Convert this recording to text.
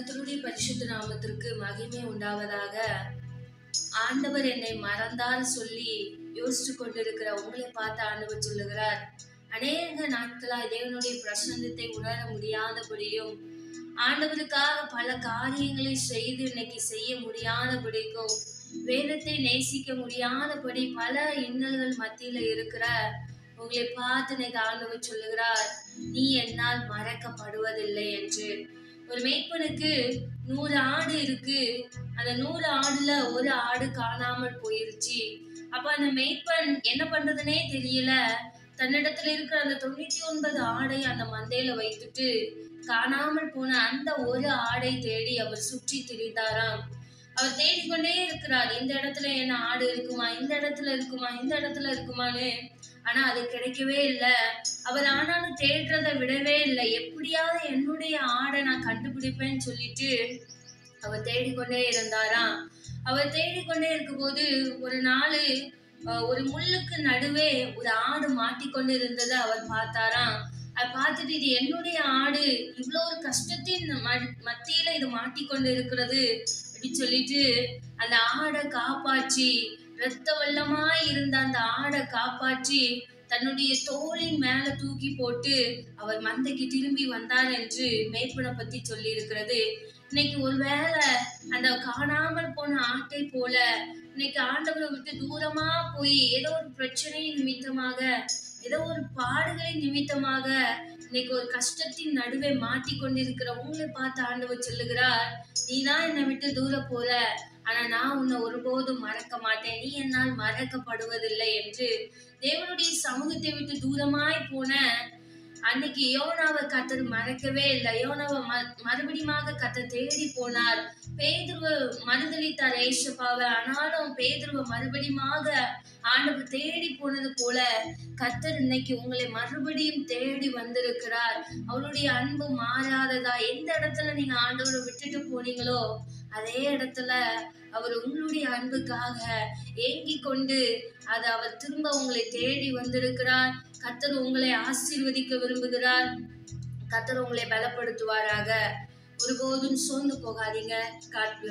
கத்தருடைய பரிசுத்த நாமத்திற்கு மகிமை உண்டாவதாக. ஆண்டவர் என்னை மறந்தார் சொல்லி யோசிச்சு கொண்டிருக்கிற உங்களை பார்த்து ஆண்டவர் சொல்லுகிறார். அநேக நாட்களாய் தேவனுடைய பிரசன்னத்தை உணர முடியாதபடியும் ஆண்டவருக்காக பல காரியங்களை செய்து இன்னைக்கு செய்ய முடியாதபடிக்கும் வேதத்தை நேசிக்க முடியாதபடி பல இன்னல்கள் மத்தியில இருக்கிற உங்களை பார்த்து இன்னைக்கு ஆண்டவர் சொல்லுகிறார் நீ என்னால் மறக்கப்படுவதில்லை என்று. ஒரு மேய்ப்பனுக்கு நூறு ஆடு இருக்கு. அந்த நூறு ஆடுல ஒரு ஆடு காணாமல் போயிருச்சு. அப்ப அந்த மேய்ப்பன் என்ன பண்றதுனே தெரியல. தன்னிடத்துல இருக்கிற அந்த தொண்ணூத்தி ஒன்பது ஆடை அந்த மந்தையில வைத்துட்டு காணாமல் போன அந்த ஒரு ஆடை தேடி அவர் சுற்றி திரிந்தாராம். அவர் தேடிக்கொண்டே இருக்கிறார். இந்த இடத்துல என்ன ஆடு இருக்குமா? இந்த இடத்துல இருக்குமா? இந்த இடத்துல இருக்குமான்னு ஆனா அது கிடைக்கவே இல்லை. அவர் ஆனாலும் தேடுறதை விடவே இல்லை. எப்படியாவது என்னுடைய ஆடை நான் கண்டுபிடிப்பேன்னு சொல்லிட்டு அவர் தேடிக்கொண்டே இருந்தாராம். அவர் தேடிக்கொண்டே இருக்கும்போது ஒரு நாள் அஹ், ஒரு முள்ளுக்கு நடுவே ஒரு ஆடு மாட்டிக்கொண்டு இருந்ததை அவர் பார்த்தாராம். அதை பார்த்துட்டு இது என்னுடைய ஆடு. இவ்வளோ ஒரு கஷ்டத்தின் ம- மத்தியில இது மாட்டிக்கொண்டு இருக்கிறது. அப்படி சொல்லிட்டு அந்த ஆடை காப்பாற்றி இரத்த வெள்ளமாய் இருந்த அந்த ஆடை காப்பாற்றி தன்னுடைய தோளின் மேல தூக்கி போட்டு அவர் மந்தைக்கு திரும்பி வந்தார் என்று மேற்பனை பத்தி சொல்லி இருக்கிறது இன்னைக்கு ஒருவேளை அந்த காணாமல் போன ஆட்டை போல இன்னைக்கு ஆண்டவரை விட்டு தூரமா போய் ஏதோ ஒரு பிரச்சனை நிமித்தமாக ஏதோ ஒரு பாடுகளின் நிமித்தமாக இன்னைக்கு ஒரு கஷ்டத்தின் நடுவே மாட்டிக்கொண்டிருக்கிற உங்களை பார்த்து ஆண்டவர் சொல்லுகிறார் நீ தான் என்னை விட்டு தூர போற. ஆனா நான் உன்னை ஒருபோதும் மறக்க மாட்டேன். நீ என்னால் மறக்கப்படுவதில்லை என்று தேவனுடைய சமூகத்தை விட்டு தூரமாய் போன அன்னைக்கு யோனாவை கத்தர் மறக்கவே இல்லை. யோனாவை ம- மறுபடியுமாக கத்தர் தேடி போனார். பேதுருவ மறுதளித்தார் ஏசப்பாவை. ஆனாலும் பேதுருவ மறுபடியுமாக ஆண்டவர் தேடி போனது போல கத்தர் இன்னைக்கு உங்களை மறுபடியும் தேடி வந்திருக்கிறார். அவருடைய அன்பு மாறாததா? எந்த இடத்துல நீங்க ஆண்டவரை விட்டுட்டு போனீங்களோ அதே இடத்துல அவர் உங்களுடைய அன்புக்காக ஏங்கி கொண்டு அது அவர் திரும்ப உங்களை தேடி வந்திருக்கிறார். கத்தர் உங்களை ஆசீர்வதிக்க விரும்புகிறார். கத்தர் உங்களை பலப்படுத்துவாராக. ஒருபோதும் சோர்ந்து போகாதீங்க. காட்